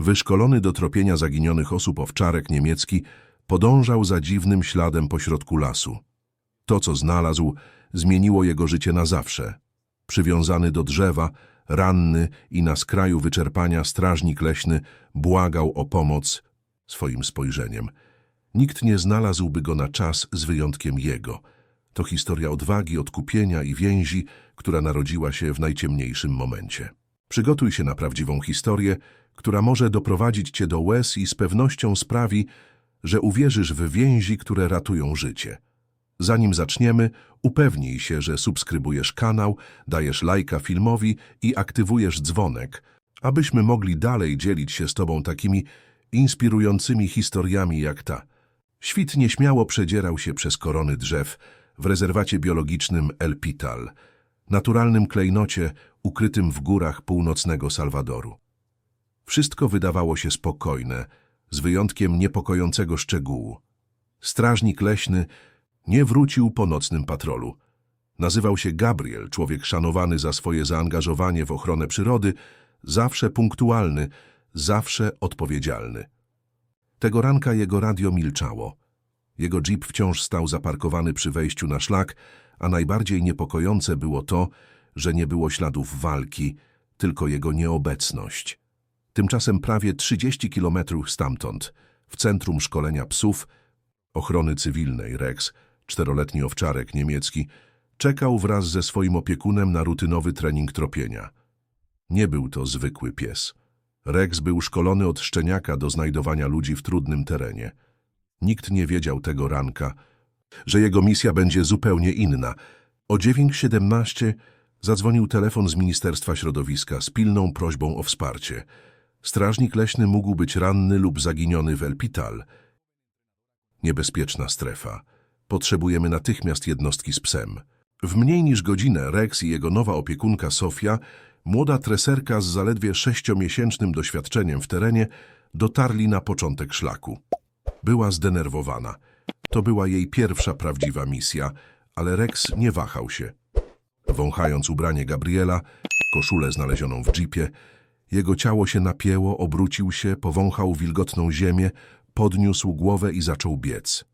Wyszkolony do tropienia zaginionych osób owczarek niemiecki podążał za dziwnym śladem pośrodku lasu. To, co znalazł, zmieniło jego życie na zawsze. Przywiązany do drzewa, ranny i na skraju wyczerpania strażnik leśny błagał o pomoc swoim spojrzeniem. Nikt nie znalazłby go na czas z wyjątkiem jego. To historia odwagi, odkupienia i więzi, która narodziła się w najciemniejszym momencie. Przygotuj się na prawdziwą historię, która może doprowadzić cię do łez i z pewnością sprawi, że uwierzysz w więzi, które ratują życie. Zanim zaczniemy, upewnij się, że subskrybujesz kanał, dajesz lajka filmowi i aktywujesz dzwonek, abyśmy mogli dalej dzielić się z Tobą takimi inspirującymi historiami jak ta. Świt nieśmiało przedzierał się przez korony drzew w rezerwacie biologicznym El Pital, naturalnym klejnocie ukrytym w górach północnego Salwadoru. Wszystko wydawało się spokojne, z wyjątkiem niepokojącego szczegółu. Strażnik leśny nie wrócił po nocnym patrolu. Nazywał się Gabriel, człowiek szanowany za swoje zaangażowanie w ochronę przyrody, zawsze punktualny, zawsze odpowiedzialny. Tego ranka jego radio milczało. Jego jeep wciąż stał zaparkowany przy wejściu na szlak, a najbardziej niepokojące było to, że nie było śladów walki, tylko jego nieobecność. Tymczasem prawie 30 kilometrów stamtąd, w centrum szkolenia psów, ochrony cywilnej Rex, czteroletni owczarek niemiecki, czekał wraz ze swoim opiekunem na rutynowy trening tropienia. Nie był to zwykły pies. Rex był szkolony od szczeniaka do znajdowania ludzi w trudnym terenie. Nikt nie wiedział tego ranka, że jego misja będzie zupełnie inna. O 9.17 zadzwonił telefon z Ministerstwa Środowiska z pilną prośbą o wsparcie. Strażnik leśny mógł być ranny lub zaginiony w Elpital. Niebezpieczna strefa. Potrzebujemy natychmiast jednostki z psem. W mniej niż godzinę Rex i jego nowa opiekunka Sofia, młoda treserka z zaledwie sześciomiesięcznym doświadczeniem w terenie, dotarli na początek szlaku. Była zdenerwowana. To była jej pierwsza prawdziwa misja, ale Rex nie wahał się. Wąchając ubranie Gabriela, koszulę znalezioną w jeepie, jego ciało się napięło, obrócił się, powąchał wilgotną ziemię, podniósł głowę i zaczął biec.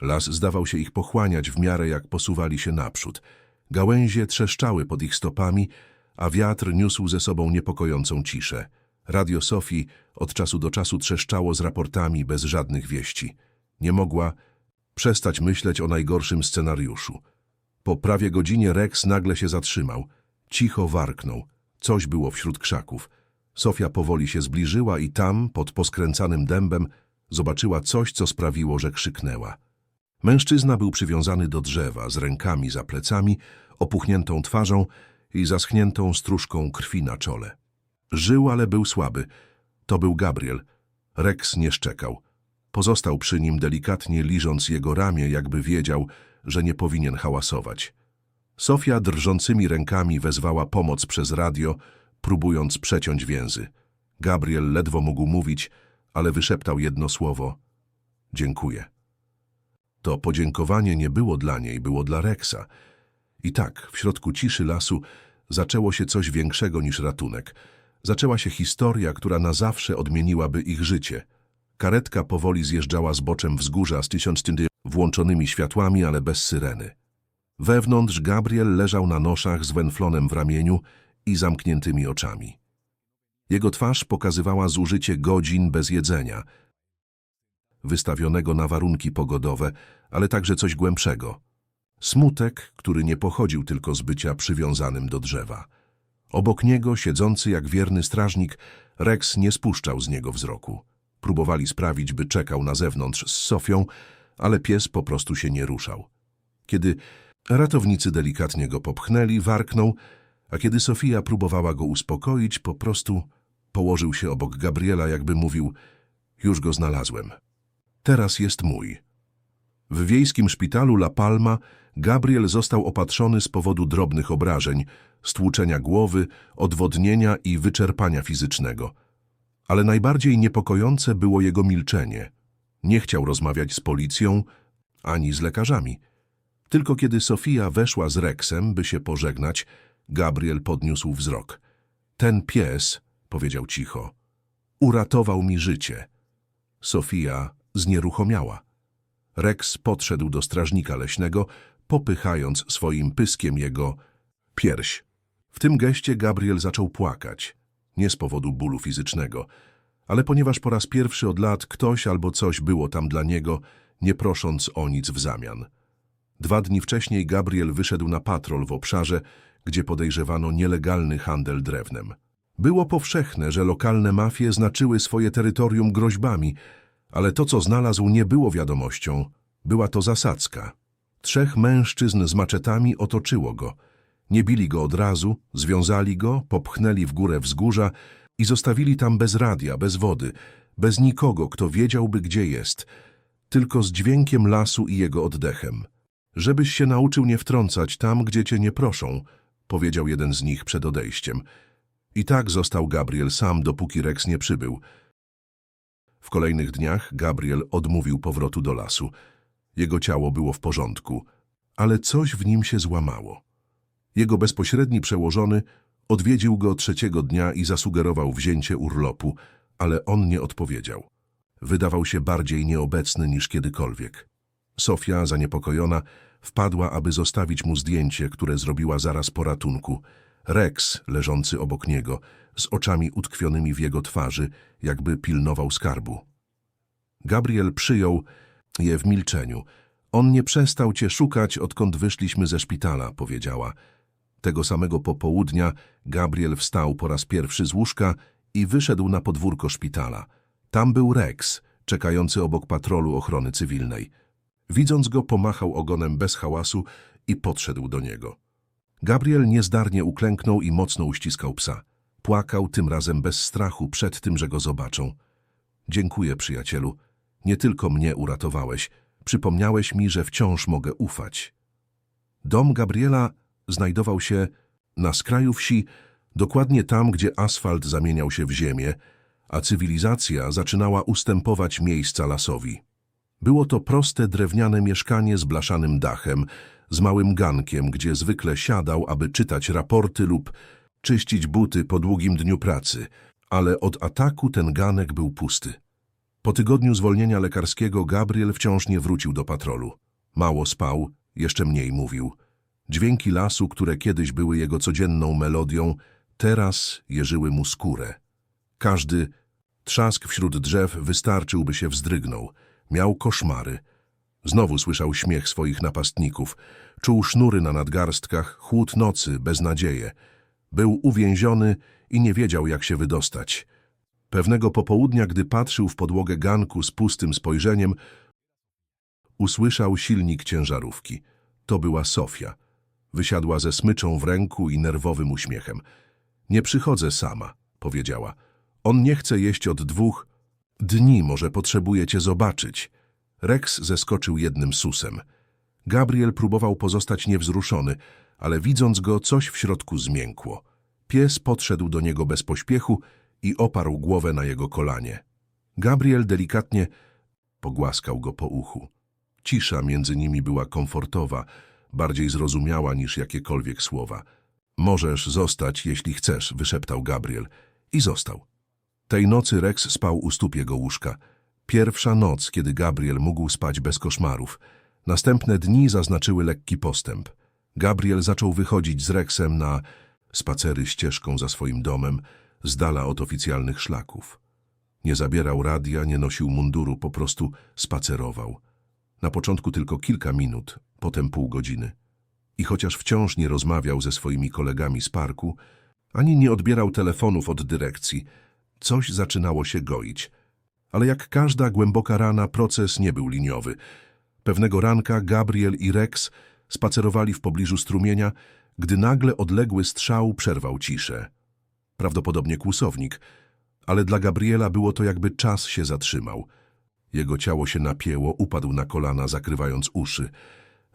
Las zdawał się ich pochłaniać w miarę jak posuwali się naprzód. Gałęzie trzeszczały pod ich stopami, a wiatr niósł ze sobą niepokojącą ciszę. Radio Sofii od czasu do czasu trzeszczało z raportami bez żadnych wieści. Nie mogła przestać myśleć o najgorszym scenariuszu. Po prawie godzinie Rex nagle się zatrzymał. Cicho warknął. Coś było wśród krzaków. Sofia powoli się zbliżyła i tam, pod poskręcanym dębem, zobaczyła coś, co sprawiło, że krzyknęła. Mężczyzna był przywiązany do drzewa, z rękami za plecami, opuchniętą twarzą i zaschniętą stróżką krwi na czole. Żył, ale był słaby. To był Gabriel. Rex nie szczekał. Pozostał przy nim, delikatnie liżąc jego ramię, jakby wiedział, że nie powinien hałasować. Sofia drżącymi rękami wezwała pomoc przez radio, próbując przeciąć więzy. Gabriel ledwo mógł mówić, ale wyszeptał jedno słowo. Dziękuję. To podziękowanie nie było dla niej, było dla Rexa. I tak, w środku ciszy lasu zaczęło się coś większego niż ratunek. Zaczęła się historia, która na zawsze odmieniłaby ich życie. Karetka powoli zjeżdżała zboczem wzgórza z tysiąctyndy włączonymi światłami, ale bez syreny. Wewnątrz Gabriel leżał na noszach z węflonem w ramieniu i zamkniętymi oczami. Jego twarz pokazywała zużycie godzin bez jedzenia, wystawionego na warunki pogodowe, ale także coś głębszego. Smutek, który nie pochodził tylko z bycia przywiązanym do drzewa. Obok niego, siedzący jak wierny strażnik, Rex nie spuszczał z niego wzroku. Próbowali sprawić, by czekał na zewnątrz z Sofią, ale pies po prostu się nie ruszał. Kiedy ratownicy delikatnie go popchnęli, warknął, a kiedy Sofia próbowała go uspokoić, po prostu położył się obok Gabriela, jakby mówił – już go znalazłem. Teraz jest mój. W wiejskim szpitalu La Palma Gabriel został opatrzony z powodu drobnych obrażeń, stłuczenia głowy, odwodnienia i wyczerpania fizycznego. Ale najbardziej niepokojące było jego milczenie. Nie chciał rozmawiać z policją ani z lekarzami. Tylko kiedy Sofia weszła z Rexem, by się pożegnać, Gabriel podniósł wzrok. Ten pies, powiedział cicho, Uratował mi życie. Sofia znieruchomiała. Rex podszedł do strażnika leśnego, popychając swoim pyskiem jego pierś. W tym geście Gabriel zaczął płakać. Nie z powodu bólu fizycznego, ale ponieważ po raz pierwszy od lat ktoś albo coś było tam dla niego, nie prosząc o nic w zamian. Dwa dni wcześniej Gabriel wyszedł na patrol w obszarze, gdzie podejrzewano nielegalny handel drewnem. Było powszechne, że lokalne mafie znaczyły swoje terytorium groźbami, ale to, co znalazł, nie było wiadomością. Była to zasadzka. Trzech mężczyzn z maczetami otoczyło go. Nie bili go od razu, związali go, popchnęli w górę wzgórza i zostawili tam bez radia, bez wody, bez nikogo, kto wiedziałby, gdzie jest, tylko z dźwiękiem lasu i jego oddechem. Żebyś się nauczył nie wtrącać tam, gdzie cię nie proszą, powiedział jeden z nich przed odejściem. I tak został Gabriel sam, dopóki Rex nie przybył. W kolejnych dniach Gabriel odmówił powrotu do lasu. Jego ciało było w porządku, ale coś w nim się złamało. Jego bezpośredni przełożony odwiedził go trzeciego dnia i zasugerował wzięcie urlopu, ale on nie odpowiedział. Wydawał się bardziej nieobecny niż kiedykolwiek. Sofia, zaniepokojona, wpadła, aby zostawić mu zdjęcie, które zrobiła zaraz po ratunku. Rex, leżący obok niego, z oczami utkwionymi w jego twarzy, jakby pilnował skarbu. Gabriel przyjął je w milczeniu. On nie przestał cię szukać, odkąd wyszliśmy ze szpitala, powiedziała. Tego samego popołudnia Gabriel wstał po raz pierwszy z łóżka i wyszedł na podwórko szpitala. Tam był Rex, czekający obok patrolu ochrony cywilnej. Widząc go, pomachał ogonem bez hałasu i podszedł do niego. Gabriel niezdarnie uklęknął i mocno uściskał psa. Płakał tym razem bez strachu przed tym, że go zobaczą. Dziękuję, przyjacielu. Nie tylko mnie uratowałeś. Przypomniałeś mi, że wciąż mogę ufać. Dom Gabriela znajdował się na skraju wsi, dokładnie tam, gdzie asfalt zamieniał się w ziemię, a cywilizacja zaczynała ustępować miejsca lasowi. Było to proste drewniane mieszkanie z blaszanym dachem, z małym gankiem, gdzie zwykle siadał, aby czytać raporty lub czyścić buty po długim dniu pracy, ale od ataku ten ganek był pusty. Po tygodniu zwolnienia lekarskiego Gabriel wciąż nie wrócił do patrolu. Mało spał, jeszcze mniej mówił. Dźwięki lasu, które kiedyś były jego codzienną melodią, teraz jeżyły mu skórę. Każdy trzask wśród drzew wystarczył, by się wzdrygnął. Miał koszmary. Znowu słyszał śmiech swoich napastników. Czuł sznury na nadgarstkach, chłód nocy, beznadzieję. Był uwięziony i nie wiedział, jak się wydostać. Pewnego popołudnia, gdy patrzył w podłogę ganku z pustym spojrzeniem, usłyszał silnik ciężarówki. To była Sofia. Wysiadła ze smyczą w ręku i nerwowym uśmiechem. Nie przychodzę sama, powiedziała. On nie chce jeść od dwóch dni, może potrzebuje cię zobaczyć. Rex zeskoczył jednym susem. Gabriel próbował pozostać niewzruszony, ale widząc go, coś w środku zmiękło. Pies podszedł do niego bez pośpiechu i oparł głowę na jego kolanie. Gabriel delikatnie pogłaskał go po uchu. Cisza między nimi była komfortowa, bardziej zrozumiała niż jakiekolwiek słowa. Możesz zostać, jeśli chcesz, wyszeptał Gabriel. I został. Tej nocy Rex spał u stóp jego łóżka. Pierwsza noc, kiedy Gabriel mógł spać bez koszmarów. Następne dni zaznaczyły lekki postęp. Gabriel zaczął wychodzić z Rexem na spacery ścieżką za swoim domem, z dala od oficjalnych szlaków. Nie zabierał radia, nie nosił munduru, po prostu spacerował. Na początku tylko kilka minut, potem pół godziny. I chociaż wciąż nie rozmawiał ze swoimi kolegami z parku, ani nie odbierał telefonów od dyrekcji, coś zaczynało się goić. Ale jak każda głęboka rana, proces nie był liniowy. Pewnego ranka Gabriel i Rex spacerowali w pobliżu strumienia, gdy nagle odległy strzał przerwał ciszę. Prawdopodobnie kłusownik, ale dla Gabriela było to jakby czas się zatrzymał. Jego ciało się napięło, upadł na kolana, zakrywając uszy.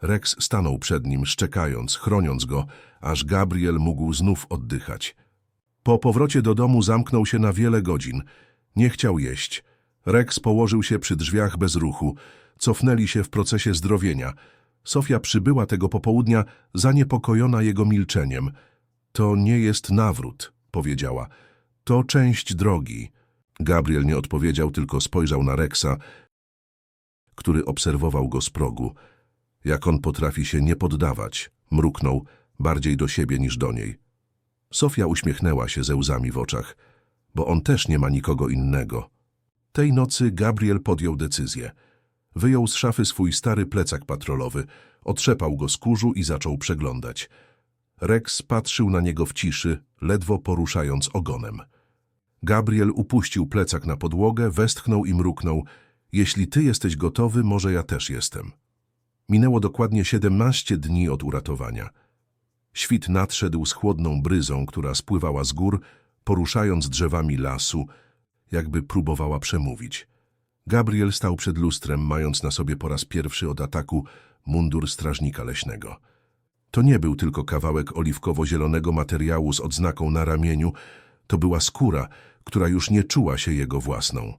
Rex stanął przed nim, szczekając, chroniąc go, aż Gabriel mógł znów oddychać. Po powrocie do domu zamknął się na wiele godzin. Nie chciał jeść. Rex położył się przy drzwiach bez ruchu. Cofnęli się w procesie zdrowienia. Sofia przybyła tego popołudnia, zaniepokojona jego milczeniem. To nie jest nawrót, powiedziała. To część drogi. Gabriel nie odpowiedział, tylko spojrzał na Rexa, który obserwował go z progu. Jak on potrafi się nie poddawać, mruknął bardziej do siebie niż do niej. Sofia uśmiechnęła się ze łzami w oczach, bo on też nie ma nikogo innego. Tej nocy Gabriel podjął decyzję. Wyjął z szafy swój stary plecak patrolowy, otrzepał go z kurzu i zaczął przeglądać. Rex patrzył na niego w ciszy, ledwo poruszając ogonem. Gabriel upuścił plecak na podłogę, westchnął i mruknął. Jeśli ty jesteś gotowy, może ja też jestem. Minęło dokładnie 17 dni od uratowania. Świt nadszedł z chłodną bryzą, która spływała z gór, poruszając drzewami lasu, jakby próbowała przemówić. Gabriel stał przed lustrem, mając na sobie po raz pierwszy od ataku mundur strażnika leśnego. To nie był tylko kawałek oliwkowo-zielonego materiału z odznaką na ramieniu, to była skóra, która już nie czuła się jego własną.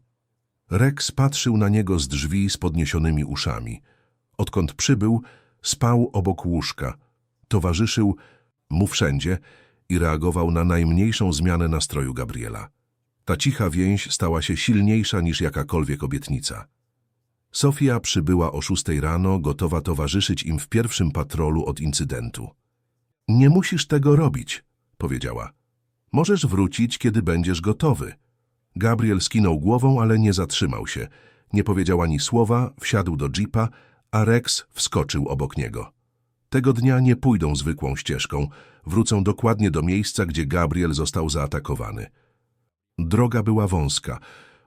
Rex patrzył na niego z drzwi z podniesionymi uszami. Odkąd przybył, spał obok łóżka, towarzyszył mu wszędzie i reagował na najmniejszą zmianę nastroju Gabriela. Ta cicha więź stała się silniejsza niż jakakolwiek obietnica. Sofia przybyła o szóstej rano, gotowa towarzyszyć im w pierwszym patrolu od incydentu. Nie musisz tego robić, powiedziała. Możesz wrócić, kiedy będziesz gotowy. Gabriel skinął głową, ale nie zatrzymał się. Nie powiedział ani słowa, wsiadł do jeepa, a Rex wskoczył obok niego. Tego dnia nie pójdą zwykłą ścieżką, wrócą dokładnie do miejsca, gdzie Gabriel został zaatakowany. Droga była wąska,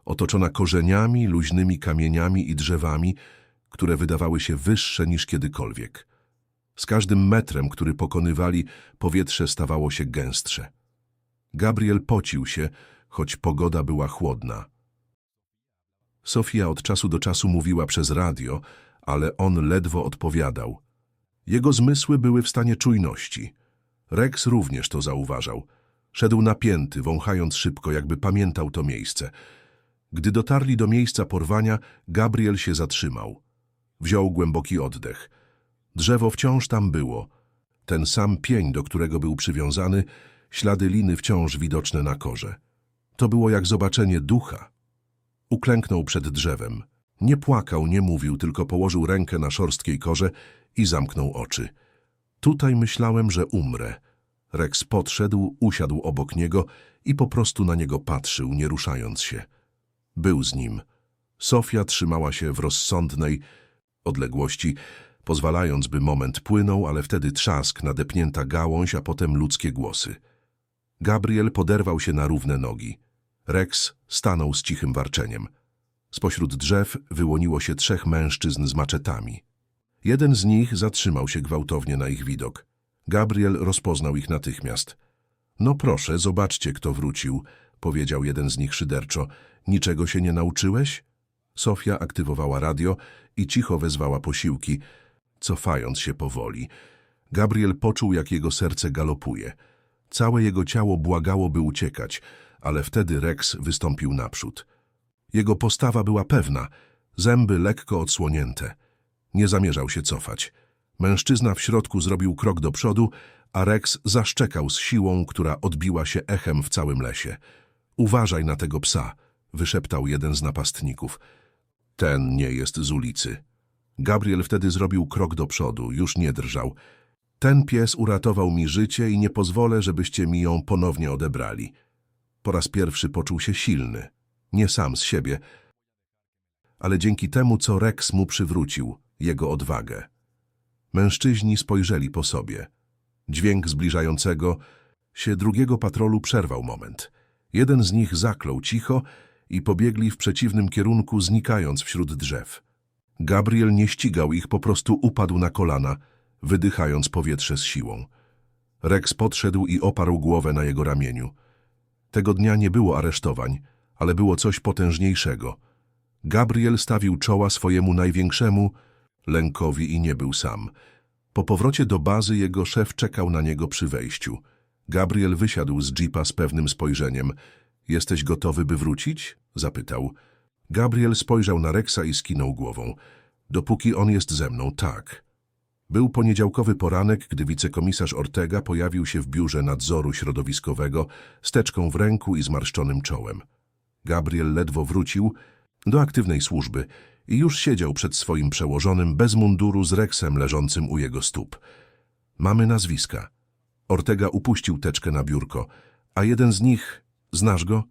otoczona korzeniami, luźnymi kamieniami i drzewami, które wydawały się wyższe niż kiedykolwiek. Z każdym metrem, który pokonywali, powietrze stawało się gęstsze. Gabriel pocił się, choć pogoda była chłodna. Sofia od czasu do czasu mówiła przez radio, ale on ledwo odpowiadał. Jego zmysły były w stanie czujności. Rex również to zauważał. Szedł napięty, wąchając szybko, jakby pamiętał to miejsce. Gdy dotarli do miejsca porwania, Gabriel się zatrzymał. Wziął głęboki oddech. Drzewo wciąż tam było. Ten sam pień, do którego był przywiązany, ślady liny wciąż widoczne na korze. To było jak zobaczenie ducha. Uklęknął przed drzewem. Nie płakał, nie mówił, tylko położył rękę na szorstkiej korze i zamknął oczy. Tutaj myślałem, że umrę. Rex podszedł, usiadł obok niego i po prostu na niego patrzył, nie ruszając się. Był z nim. Sofia trzymała się w rozsądnej odległości, pozwalając, by moment płynął, ale wtedy trzask, nadepnięta gałąź, a potem ludzkie głosy. Gabriel poderwał się na równe nogi. Rex stanął z cichym warczeniem. Spośród drzew wyłoniło się trzech mężczyzn z maczetami. Jeden z nich zatrzymał się gwałtownie na ich widok. Gabriel rozpoznał ich natychmiast. No proszę, zobaczcie, kto wrócił, powiedział jeden z nich szyderczo. Niczego się nie nauczyłeś? Sofia aktywowała radio i cicho wezwała posiłki, cofając się powoli. Gabriel poczuł, jak jego serce galopuje. Całe jego ciało błagało, by uciekać, ale wtedy Rex wystąpił naprzód. Jego postawa była pewna, zęby lekko odsłonięte. Nie zamierzał się cofać. Mężczyzna w środku zrobił krok do przodu, a Rex zaszczekał z siłą, która odbiła się echem w całym lesie. Uważaj na tego psa, wyszeptał jeden z napastników. Ten nie jest z ulicy. Gabriel wtedy zrobił krok do przodu, już nie drżał. Ten pies uratował mi życie i nie pozwolę, żebyście mi ją ponownie odebrali. Po raz pierwszy poczuł się silny, nie sam z siebie, ale dzięki temu, co Rex mu przywrócił, jego odwagę. Mężczyźni spojrzeli po sobie. Dźwięk zbliżającego się drugiego patrolu przerwał moment. Jeden z nich zaklął cicho i pobiegli w przeciwnym kierunku, znikając wśród drzew. Gabriel nie ścigał ich, po prostu upadł na kolana, wydychając powietrze z siłą. Rex podszedł i oparł głowę na jego ramieniu. Tego dnia nie było aresztowań, ale było coś potężniejszego. Gabriel stawił czoła swojemu największemu lękowi i nie był sam. Po powrocie do bazy jego szef czekał na niego przy wejściu. Gabriel wysiadł z jeepa z pewnym spojrzeniem. Jesteś gotowy, by wrócić? zapytał. Gabriel spojrzał na Rexa i skinął głową. Dopóki on jest ze mną, tak. Był poniedziałkowy poranek, gdy wicekomisarz Ortega pojawił się w biurze nadzoru środowiskowego z teczką w ręku i zmarszczonym czołem. Gabriel ledwo wrócił do aktywnej służby i już siedział przed swoim przełożonym bez munduru z Rexem leżącym u jego stóp. Mamy nazwiska. Ortega upuścił teczkę na biurko, a jeden z nich, znasz go?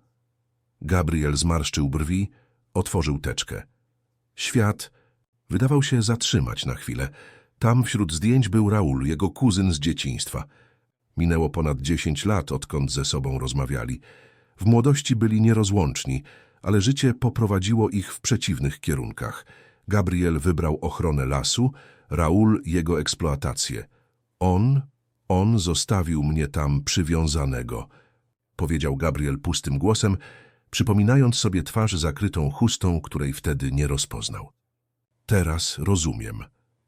Gabriel zmarszczył brwi, otworzył teczkę. Świat wydawał się zatrzymać na chwilę. Tam wśród zdjęć był Raul, jego kuzyn z dzieciństwa. Minęło ponad dziesięć lat, odkąd ze sobą rozmawiali. W młodości byli nierozłączni, ale życie poprowadziło ich w przeciwnych kierunkach. Gabriel wybrał ochronę lasu, Raul jego eksploatację. On, on zostawił mnie tam przywiązanego, powiedział Gabriel pustym głosem, przypominając sobie twarz zakrytą chustą, której wtedy nie rozpoznał. Teraz rozumiem.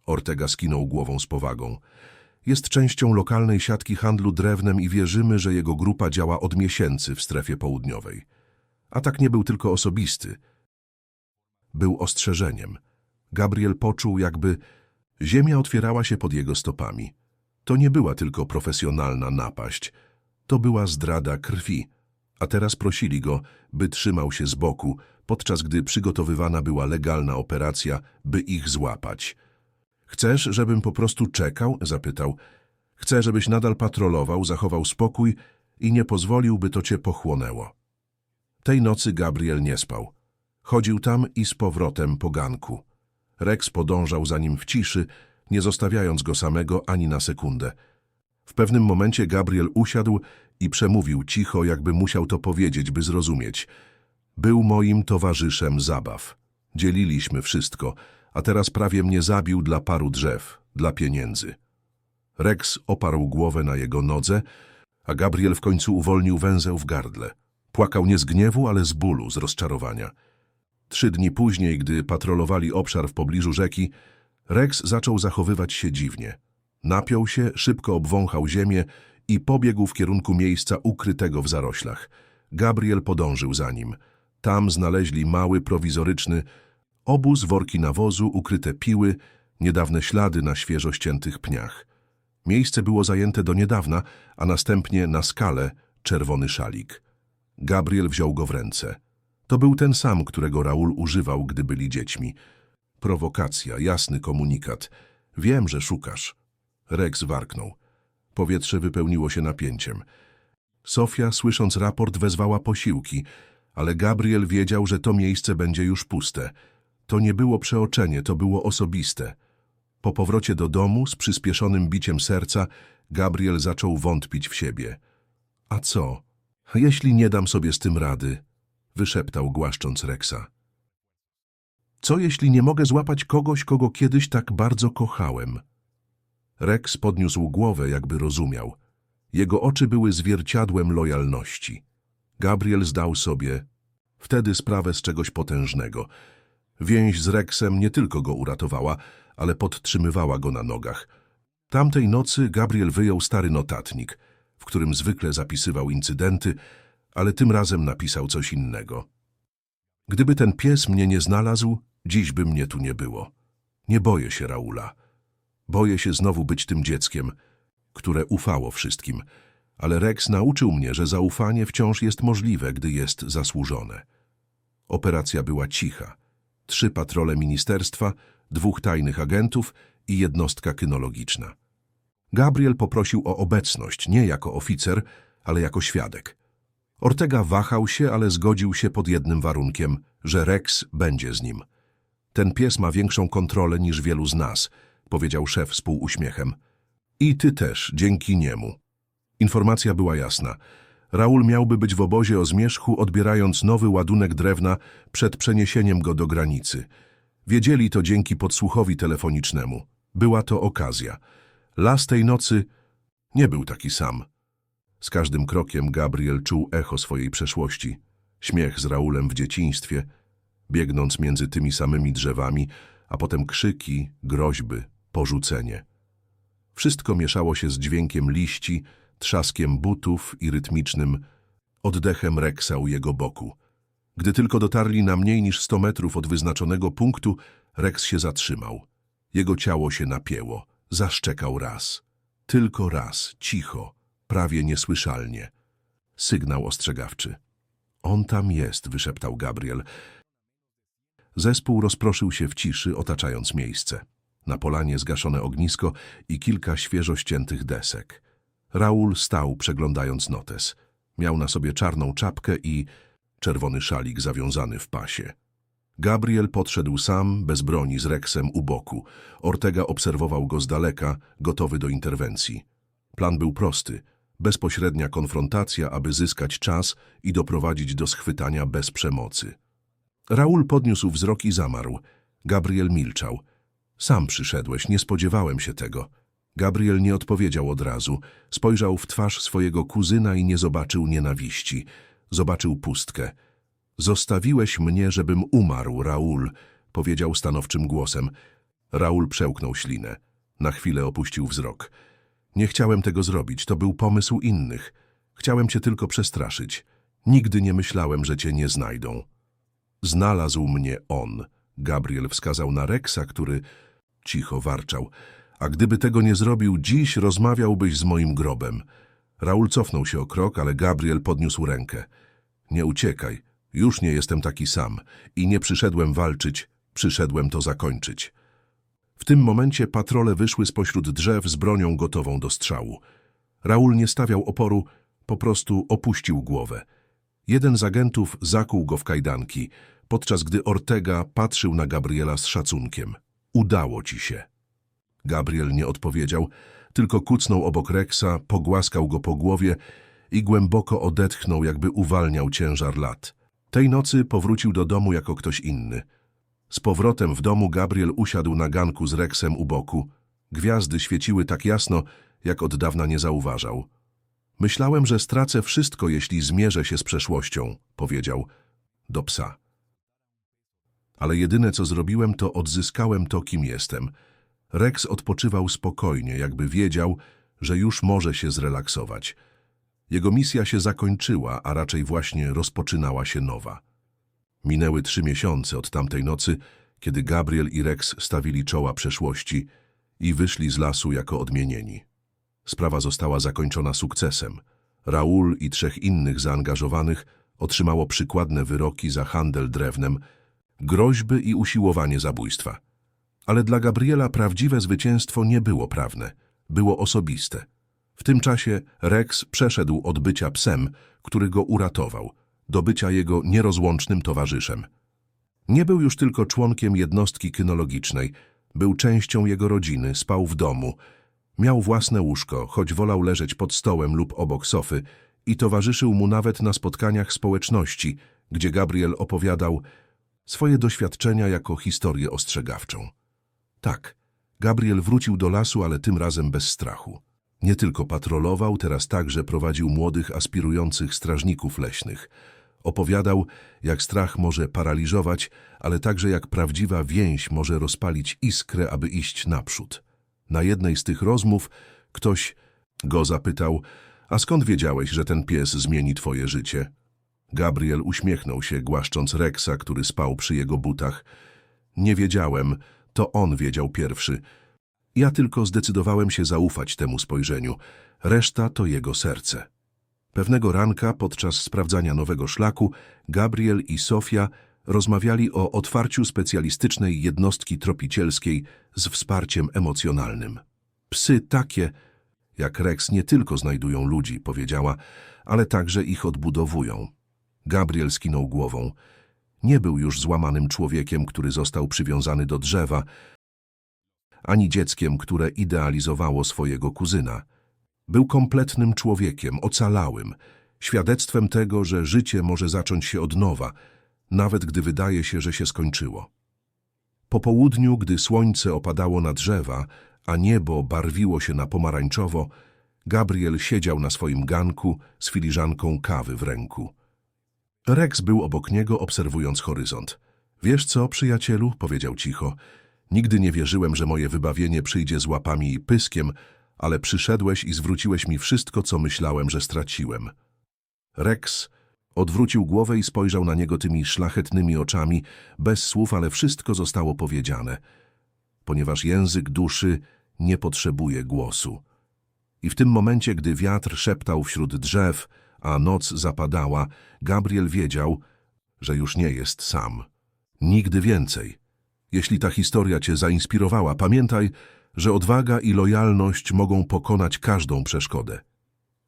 Ortega skinął głową z powagą. Jest częścią lokalnej siatki handlu drewnem i wierzymy, że jego grupa działa od miesięcy w strefie południowej. Atak nie był tylko osobisty. Był ostrzeżeniem. Gabriel poczuł, jakby ziemia otwierała się pod jego stopami. To nie była tylko profesjonalna napaść. To była zdrada krwi. A teraz prosili go, by trzymał się z boku, podczas gdy przygotowywana była legalna operacja, by ich złapać. Chcesz, żebym po prostu czekał? zapytał. Chcę, żebyś nadal patrolował, zachował spokój i nie pozwolił, by to cię pochłonęło. Tej nocy Gabriel nie spał. Chodził tam i z powrotem po ganku. Rex podążał za nim w ciszy, nie zostawiając go samego ani na sekundę. W pewnym momencie Gabriel usiadł i przemówił cicho, jakby musiał to powiedzieć, by zrozumieć. Był moim towarzyszem zabaw. Dzieliliśmy wszystko, a teraz prawie mnie zabił dla paru drzew, dla pieniędzy. Rex oparł głowę na jego nodze, a Gabriel w końcu uwolnił węzeł w gardle. Płakał nie z gniewu, ale z bólu, z rozczarowania. Trzy dni później, gdy patrolowali obszar w pobliżu rzeki, Rex zaczął zachowywać się dziwnie. Napiął się, szybko obwąchał ziemię i pobiegł w kierunku miejsca ukrytego w zaroślach. Gabriel podążył za nim. Tam znaleźli mały, prowizoryczny obóz, worki nawozu, ukryte piły, niedawne ślady na świeżo ściętych pniach. Miejsce było zajęte do niedawna, a następnie na skalę czerwony szalik. Gabriel wziął go w ręce. To był ten sam, którego Raul używał, gdy byli dziećmi. Prowokacja, jasny komunikat. Wiem, że szukasz. Rex warknął. Powietrze wypełniło się napięciem. Sofia, słysząc raport, wezwała posiłki, ale Gabriel wiedział, że to miejsce będzie już puste. To nie było przeoczenie, to było osobiste. Po powrocie do domu, z przyspieszonym biciem serca, Gabriel zaczął wątpić w siebie. A co? Jeśli nie dam sobie z tym rady? Wyszeptał, głaszcząc Rexa. Co jeśli nie mogę złapać kogoś, kogo kiedyś tak bardzo kochałem? Rex podniósł głowę, jakby rozumiał. Jego oczy były zwierciadłem lojalności. Gabriel zdał sobie wtedy sprawę z czegoś potężnego. Więź z Rexem nie tylko go uratowała, ale podtrzymywała go na nogach. Tamtej nocy Gabriel wyjął stary notatnik, w którym zwykle zapisywał incydenty, ale tym razem napisał coś innego. Gdyby ten pies mnie nie znalazł, dziś by mnie tu nie było. Nie boję się Raula. Boję się znowu być tym dzieckiem, które ufało wszystkim, ale Rex nauczył mnie, że zaufanie wciąż jest możliwe, gdy jest zasłużone. Operacja była cicha. Trzy patrole ministerstwa, dwóch tajnych agentów i jednostka kynologiczna. Gabriel poprosił o obecność, nie jako oficer, ale jako świadek. Ortega wahał się, ale zgodził się pod jednym warunkiem, że Rex będzie z nim. Ten pies ma większą kontrolę niż wielu z nas, powiedział szef z półuśmiechem. I ty też, dzięki niemu. Informacja była jasna. Raul miałby być w obozie o zmierzchu, odbierając nowy ładunek drewna przed przeniesieniem go do granicy. Wiedzieli to dzięki podsłuchowi telefonicznemu. Była to okazja. Las tej nocy nie był taki sam. Z każdym krokiem Gabriel czuł echo swojej przeszłości. Śmiech z Raulem w dzieciństwie, biegnąc między tymi samymi drzewami, a potem krzyki, groźby, porzucenie. Wszystko mieszało się z dźwiękiem liści, trzaskiem butów i rytmicznym oddechem Rexa u jego boku. Gdy tylko dotarli na mniej niż sto metrów od wyznaczonego punktu, Rex się zatrzymał. Jego ciało się napięło. Zaszczekał raz. Tylko raz, cicho, prawie niesłyszalnie. Sygnał ostrzegawczy. On tam jest, wyszeptał Gabriel. Zespół rozproszył się w ciszy, otaczając miejsce. Na polanie zgaszone ognisko i kilka świeżo ściętych desek. Raul stał, przeglądając notes. Miał na sobie czarną czapkę i czerwony szalik zawiązany w pasie. Gabriel podszedł sam, bez broni, z Rexem u boku. Ortega obserwował go z daleka, gotowy do interwencji. Plan był prosty. Bezpośrednia konfrontacja, aby zyskać czas i doprowadzić do schwytania bez przemocy. Raul podniósł wzrok i zamarł. Gabriel milczał. Sam przyszedłeś, nie spodziewałem się tego. Gabriel nie odpowiedział od razu. Spojrzał w twarz swojego kuzyna i nie zobaczył nienawiści. Zobaczył pustkę. Zostawiłeś mnie, żebym umarł, Raul, powiedział stanowczym głosem. Raul przełknął ślinę. Na chwilę opuścił wzrok. Nie chciałem tego zrobić, to był pomysł innych. Chciałem cię tylko przestraszyć. Nigdy nie myślałem, że cię nie znajdą. Znalazł mnie on. Gabriel wskazał na Rexa, który cicho warczał. A gdyby tego nie zrobił dziś, rozmawiałbyś z moim grobem. Raul cofnął się o krok, ale Gabriel podniósł rękę. Nie uciekaj. Już nie jestem taki sam. I nie przyszedłem walczyć, przyszedłem to zakończyć. W tym momencie patrole wyszły spośród drzew z bronią gotową do strzału. Raul nie stawiał oporu, po prostu opuścił głowę. Jeden z agentów zakuł go w kajdanki, podczas gdy Ortega patrzył na Gabriela z szacunkiem. Udało ci się. Gabriel nie odpowiedział, tylko kucnął obok Rexa, pogłaskał go po głowie i głęboko odetchnął, jakby uwalniał ciężar lat. Tej nocy powrócił do domu jako ktoś inny. Z powrotem w domu Gabriel usiadł na ganku z Rexem u boku. Gwiazdy świeciły tak jasno, jak od dawna nie zauważał. Myślałem, że stracę wszystko, jeśli zmierzę się z przeszłością, powiedział do psa. Ale jedyne, co zrobiłem, to odzyskałem to, kim jestem. Rex odpoczywał spokojnie, jakby wiedział, że już może się zrelaksować. Jego misja się zakończyła, a raczej właśnie rozpoczynała się nowa. Minęły trzy miesiące od tamtej nocy, kiedy Gabriel i Rex stawili czoła przeszłości i wyszli z lasu jako odmienieni. Sprawa została zakończona sukcesem. Raul i trzech innych zaangażowanych otrzymało przykładne wyroki za handel drewnem, groźby i usiłowanie zabójstwa. Ale dla Gabriela prawdziwe zwycięstwo nie było prawne, było osobiste. W tym czasie Rex przeszedł od bycia psem, który go uratował, do bycia jego nierozłącznym towarzyszem. Nie był już tylko członkiem jednostki kynologicznej, był częścią jego rodziny, spał w domu, miał własne łóżko, choć wolał leżeć pod stołem lub obok sofy i towarzyszył mu nawet na spotkaniach społeczności, gdzie Gabriel opowiadał swoje doświadczenia jako historię ostrzegawczą. Tak, Gabriel wrócił do lasu, ale tym razem bez strachu. Nie tylko patrolował, teraz także prowadził młodych, aspirujących strażników leśnych. Opowiadał, jak strach może paraliżować, ale także jak prawdziwa więź może rozpalić iskrę, aby iść naprzód. Na jednej z tych rozmów ktoś go zapytał, a skąd wiedziałeś, że ten pies zmieni twoje życie? Gabriel uśmiechnął się, głaszcząc Rexa, który spał przy jego butach. Nie wiedziałem, to on wiedział pierwszy. Ja tylko zdecydowałem się zaufać temu spojrzeniu. Reszta to jego serce. Pewnego ranka, podczas sprawdzania nowego szlaku, Gabriel i Sofia rozmawiali o otwarciu specjalistycznej jednostki tropicielskiej z wsparciem emocjonalnym. Psy takie, jak Rex, nie tylko znajdują ludzi, powiedziała, ale także ich odbudowują. Gabriel skinął głową. Nie był już złamanym człowiekiem, który został przywiązany do drzewa, ani dzieckiem, które idealizowało swojego kuzyna. Był kompletnym człowiekiem, ocalałym, świadectwem tego, że życie może zacząć się od nowa, nawet gdy wydaje się, że się skończyło. Po południu, gdy słońce opadało na drzewa, a niebo barwiło się na pomarańczowo, Gabriel siedział na swoim ganku z filiżanką kawy w ręku. Rex był obok niego, obserwując horyzont. Wiesz co, przyjacielu, powiedział cicho, nigdy nie wierzyłem, że moje wybawienie przyjdzie z łapami i pyskiem, ale przyszedłeś i zwróciłeś mi wszystko, co myślałem, że straciłem. Rex odwrócił głowę i spojrzał na niego tymi szlachetnymi oczami, bez słów, ale wszystko zostało powiedziane, ponieważ język duszy nie potrzebuje głosu. I w tym momencie, gdy wiatr szeptał wśród drzew, a noc zapadała, Gabriel wiedział, że już nie jest sam. Nigdy więcej. Jeśli ta historia cię zainspirowała, pamiętaj, że odwaga i lojalność mogą pokonać każdą przeszkodę.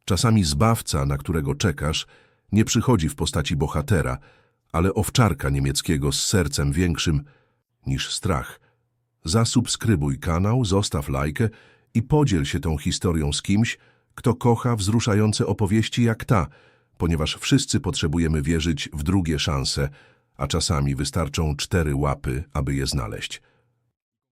Czasami zbawca, na którego czekasz, nie przychodzi w postaci bohatera, ale owczarka niemieckiego z sercem większym niż strach. Zasubskrybuj kanał, zostaw lajkę i podziel się tą historią z kimś, kto kocha wzruszające opowieści jak ta, ponieważ wszyscy potrzebujemy wierzyć w drugie szanse, a czasami wystarczą cztery łapy, aby je znaleźć.